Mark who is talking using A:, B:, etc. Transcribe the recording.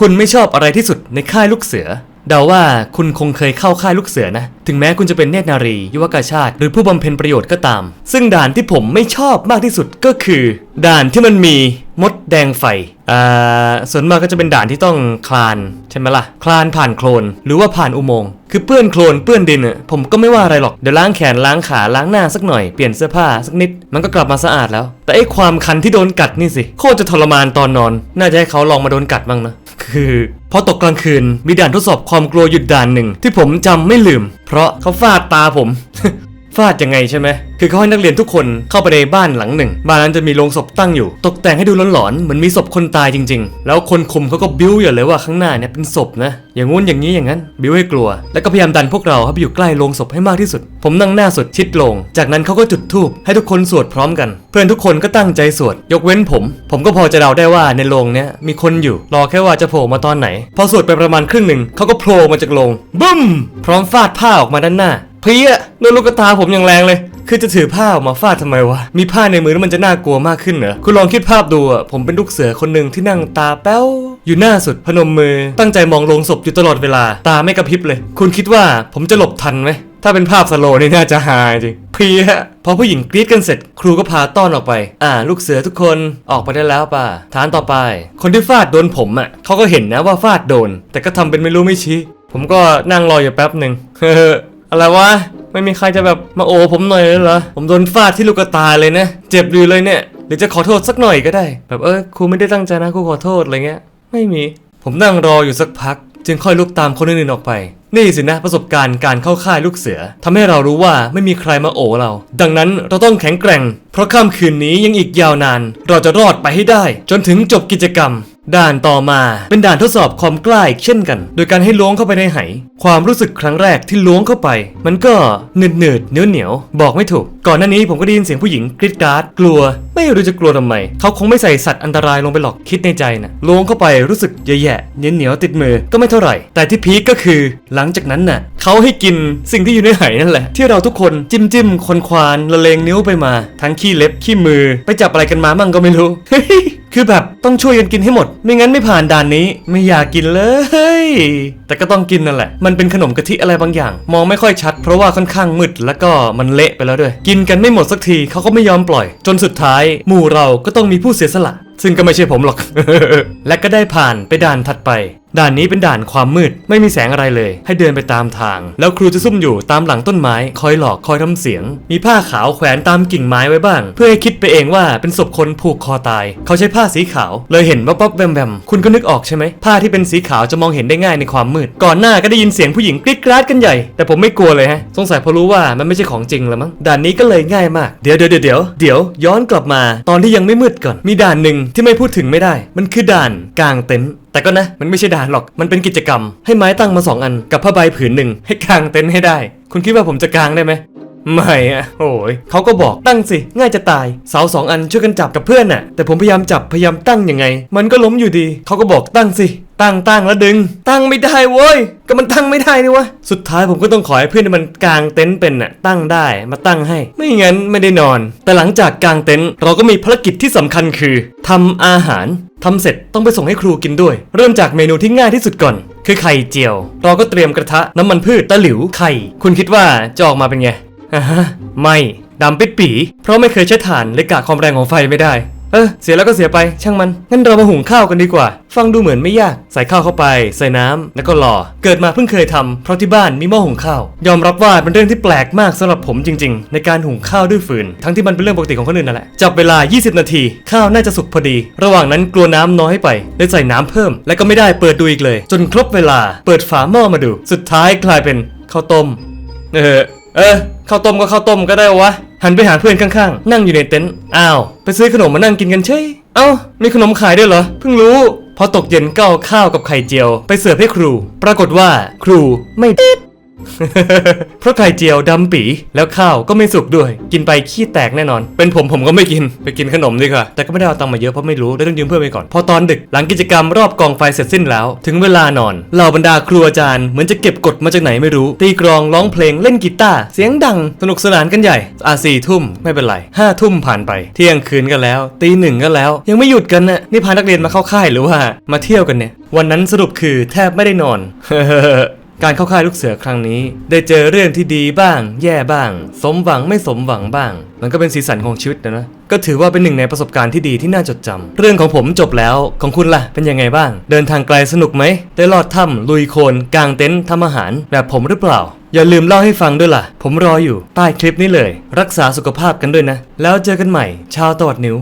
A: คุณไม่ชอบอะไรที่สุดในค่ายลูกเสือ เดาว่าคุณคงเคยเข้าค่ายลูกเสือนะ ถึงแม้คุณจะเป็นเนตรนารี ยุวกาชาติ หรือผู้บำเพ็ญประโยชน์ก็ตาม ซึ่งด่านที่ผมไม่ชอบมากที่สุดก็คือ ด่านที่มันมีมดแดงไฟ ส่วนมากก็จะเป็นด่านที่ต้องคลานใช่ไหมล่ะ คลานผ่านโคลนหรือว่าผ่านอุโมงค์คือเปื้อนโคลนเปื้อนดินอะผมก็ไม่ว่าอะไรหรอกเดี๋ยวล้างแขนล้างขาล้างหน้าสักหน่อยเปลี่ยนเสื้อผ้าสักนิด มันก็กลับมาสะอาดแล้ว แต่ไอ้ความคันที่โดนกัดนี่สิโคตรจะทรมานตอนนอน น่าจะให้เขาลองมาโดนกัดบ้างนะคือพอตกกลางคืนมีด่านทดสอบความกลัวหยุดด่านหนึ่งที่ผมจำไม่ลืม เพราะเขาฟาดตาผม ฟาดยังไงใช่ไหม คือเขาให้นักเรียนทุกคนเข้าไปในบ้านหลังหนึ่ง บ้านนั้นจะมีโรงศพตั้งอยู่ ตกแต่งให้ดูหลอนๆ เหมือนมีศพคนตายจริง ๆ แล้วคนคุมเขาก็บิ้วอย่าเลยว่าข้างหน้าเนี่ยเป็นศพนะ อย่างงู้นอย่างนี้อย่างนั้น บิ้วให้กลัว แล้วก็พยายามดันพวกเราให้ไปอยู่ใกล้โรงศพให้มากที่สุด ผมนั่งหน้าสุดชิดโรง จากนั้นเขาก็จุดธูปให้ทุกคนสวดพร้อมกัน เพื่อนทุกคนก็ตั้งใจสวด ยกเว้นผม ผมก็พอจะเดาได้ว่าในโรงเนี้ยมีคนอยู่ รอแค่ว่าจะโผล่มาตอนไหน พอสวดไปประมาณครึ่งหนึ่งเขาก็โผล่มาจากโรงบึ้ม พร้อมฟาดผ้าออกมาด้านหน้า เพี้ยโดนลูกตาผมอย่างแรงเลย คือจะถือผ้าออกมาฟาดทำไมวะ มีผ้าในมือแล้วมันจะน่ากลัวมากขึ้นเหรอ คุณลองคิดภาพดูอะ ผมเป็นลูกเสือคนหนึ่งที่นั่งตาแป้ว อยู่หน้าสุดพนมมือ ตั้งใจมองลงศพอยู่ตลอดเวลา ตาไม่กระพริบเลย คุณคิดว่าผมจะหลบทันไหมถ้าเป็นภาพสโลว์นี่น่าจะฮายจริง เพี้ยพอผู้หญิงกรี๊ดกันเสร็จ ครูก็พาต้อนออกไป อ่า ลูกเสือทุกคนออกไปได้แล้วป่ะฐานต่อไป คนที่ฟาดโดนผมอะเขาก็เห็นนะว่าฟาดโดน แต่ก็ทำเป็นไม่รู้ไม่ชี้ ผมก็นั่งรออยู่แป๊บหนึ่งเฮ้ อะไรวะ ไม่มีใครจะแบบมาโอผมหน่อยเลยเหรอ ผมโดนฟาดที่ลูกตาเลยนะ เจ็บอยู่เลยเนี่ย หรือจะขอโทษสักหน่อยก็ได้ แบบเออครูไม่ได้ตั้งใจนะครูขอโทษอะไรเงี้ย ไม่มี ผมนั่งรออยู่สักพัก จึงค่อยลุกตามคนอื่นๆออกไป นี่สินะประสบการณ์การเข้าค่ายลูกเสือทำให้เรารู้ว่าไม่มีใครมาโอเรา ดังนั้นเราต้องแข็งแกร่ง เพราะค่ำคืนนี้ยังอีกยาวนาน เราจะรอดไปให้ได้ จนถึงจบกิจกรรม ด่านต่อมาเป็นด่านทดสอบความกล้าอีกเช่นกัน โดยการให้ล้วงเข้าไปในไหความรู้สึกครั้งแรกที่ล้วงเข้าไป มันก็หนืดหนืดเหนียวเหนียวบอกไม่ถูก ก่อนหน้านี้ผมก็ได้ยินเสียงผู้หญิงกรีดกราดกลัว ไม่รู้จะกลัวทำไม เขาคงไม่ใส่สัตว์อันตรายลงไปหรอกคิดในใจนะล้วงเข้าไปรู้สึกแย่ๆเหนียวเหนียวติดมือก็ไม่เท่าไหร่ แต่ที่พีคก็คือ หลังจากนั้นน่ะ เขาให้กินสิ่งที่อยู่ในไหนั่นแหละ ที่เราทุกคนจิ้มจิ้มๆคนควานละเลงนิ้วไปมา ทั้งขี้เล็บขี้มือไปจับอะไรกันมามั่งก็ไม่รู้คือแบบต้องช่วยกันกินให้หมด ไม่งั้นไม่ผ่านด่านนี้ไม่อยากกินเลย แต่ก็ต้องกินนั่นแหละ มันเป็นขนมกะทิอะไรบางอย่าง มองไม่ค่อยชัด เพราะว่าค่อนข้างมืดแล้วก็มันเละไปแล้วด้วย กินกันไม่หมดสักทีเขาก็ไม่ยอมปล่อย จนสุดท้าย หมู่เราก็ต้องมีผู้เสียสละ ซึ่งก็ไม่ใช่ผมหรอก และก็ได้ผ่านไปด่านถัดไปด่านนี้เป็นด่านความมืดไม่มีแสงอะไรเลย ให้เดินไปตามทาง แล้วครูจะซุ่มอยู่ตามหลังต้นไม้คอยหลอกคอยทำเสียง มีผ้าขาวแขวนตามกิ่งไม้ไว้บ้าง เพื่อให้คิดไปเองว่าเป็นศพคนผูกคอตาย เขาใช้ผ้าสีขาว เลยเห็นว่าป๊อบแบมแบมคุณก็นึกออกใช่ไหมผ้าที่เป็นสีขาวจะมองเห็นได้ง่ายในความมืด ก่อนหน้าก็ได้ยินเสียงผู้หญิงกรี๊ดกราดกันใหญ่ แต่ผมไม่กลัวเลยฮะสงสัยเพราะรู้ว่ามันไม่ใช่ของจริงแล้วมั้งด่านนี้ก็เลยง่ายมากเดี๋ยวเดี๋ยวเดี๋ยวเดี๋ยวเดี๋ยวย้อนกลับมา ตอนที่ยังไม่มืดก่อน มีด่านหนึ่งที่ไม่พูดถึงไม่ได้ มันคือด่านกลางเต็นท์ แต่ก็นะ มันไม่ใช่ด่านหรอก มันเป็นกิจกรรม ให้ไม้ตั้งมาสองอัน กับผ้าใบผืนหนึ่งให้กางเต็นท์ให้ได้ คุณคิดว่าผมจะกางได้ไหมไม่อะโอ้ยเขาก็บอกตั้งสิ ง่ายจะตาย เสาสองอันช่วยกันจับกับเพื่อนน่ะ แต่ผมพยายามจับพยายามตั้งยังไง มันก็ล้มอยู่ดี เขาก็บอกตั้งสิ ตั้งตั้งแล้วดึง ตั้งไม่ได้เว้ย ก็มันตั้งไม่ได้นี่วะ สุดท้ายผมก็ต้องขอให้เพื่อนที่มันกางเต็นท์เป็นน่ะ ตั้งได้มาตั้งให้ ไม่งั้นไม่ได้นอน แต่หลังจากกางเต็นท์เราก็มีภารกิจที่สำคัญคือทำอาหาร ทำเสร็จต้องไปส่งให้ครูกินด้วย เริ่มจากเมนูที่ง่ายที่สุดก่อน คือไข่เจียว เราก็เตรียมกระทะน้ำมันพืชตะหลิวไข่ คุณคิดว่าจะออกมาเป็นไงอ่าฮะไม่ดำปิดปี เพราะไม่เคยใช้ถ่านและกะความแรงของไฟไม่ได้ เออเสียแล้วก็เสียไปช่างมันงั้นเรามาหุงข้าวกันดีกว่า ฟังดูเหมือนไม่ยาก ใส่ข้าวเข้าไป ใส่น้ำแล้วก็รอ เกิดมาเพิ่งเคยทำเพราะที่บ้านมีหม้อหุงข้าว ยอมรับว่าเป็นเรื่องที่แปลกมากสำหรับผมจริง ๆ ในการหุงข้าวด้วยฟืน ทั้งที่มันเป็นเรื่องปกติของคนอื่นนั่นแหละจับเวลา 20 นาที ข้าวน่าจะสุกพอดี ระหว่างนั้นกลัวน้ำน้อยไปเลยใส่น้ำเพิ่ม และก็ไม่ได้เปิดดูอีกเลย จนครบเวลา เปิดฝาหม้อมาดู สุดท้ายกลายเป็นข้าวต้มเออ เออข้าวต้มก็ข้าวต้มก็ได้วะ หันไปหาเพื่อนข้างๆ นั่งอยู่ในเต็นท์อ้าว ไปซื้อขนมมานั่งกินกันเฉยเอ้า มีขนมขายด้วยเหรอ เพิ่งรู้พอตกเย็นก็เอาข้าวกับไข่เจียว ไปเสิร์ฟให้ครู ปรากฏว่า ครูไม่ เพราะไข่เจียวดำปีแล้วข้าวก็ไม่สุกด้วย กินไปขี้แตกแน่นอน เป็นผมผมก็ไม่กินไปกินขนมดีกว่าแต่ก็ไม่ได้เอาตังค์มาเยอะเพราะไม่รู้ได้ต้องยืมเพื่อนไปก่อน พอตอนดึกหลังกิจกรรมรอบกองไฟเสร็จสิ้นแล้ว ถึงเวลานอนเหล่าบรรดาครูอาจารย์เหมือนจะเก็บกดมาจากไหนไม่รู้ ตีกลองร้องเพลงเล่นกีตาร์เสียงดังสนุกสนานกันใหญ่อะสี่ทุ่มไม่เป็นไรห้าทุ่มผ่านไป เที่ยงคืนกันแล้ว ตีหนึ่งก็แล้ว ยังไม่หยุดกันน่ะนี่พานักเรียนมาเข้าค่ายหรือว่ามาเที่ยวกันเนี่ยวันนั้นสรุปคือแทบไม่ได้นอน การเข้าค่ายลูกเสือครั้งนี้ ได้เจอเรื่องที่ดีบ้าง แย่บ้าง สมหวังไม่สมหวังบ้าง มันก็เป็นสีสันของชีวิตนะนะก็ถือว่าเป็นหนึ่งในประสบการณ์ที่ดีที่น่าจดจำเรื่องของผมจบแล้วของคุณล่ะ เป็นยังไงบ้าง เดินทางไกลสนุกไหม ได้ลอดถ้ำลุยโคลนกางเต็นท์ทำอาหาร แบบผมหรือเปล่า อย่าลืมเล่าให้ฟังด้วยล่ะ ผมรออยู่ใต้คลิปนี้เลย รักษาสุขภาพกันด้วยนะ แล้วเจอกันใหม่ชาวตวัดนิ้ว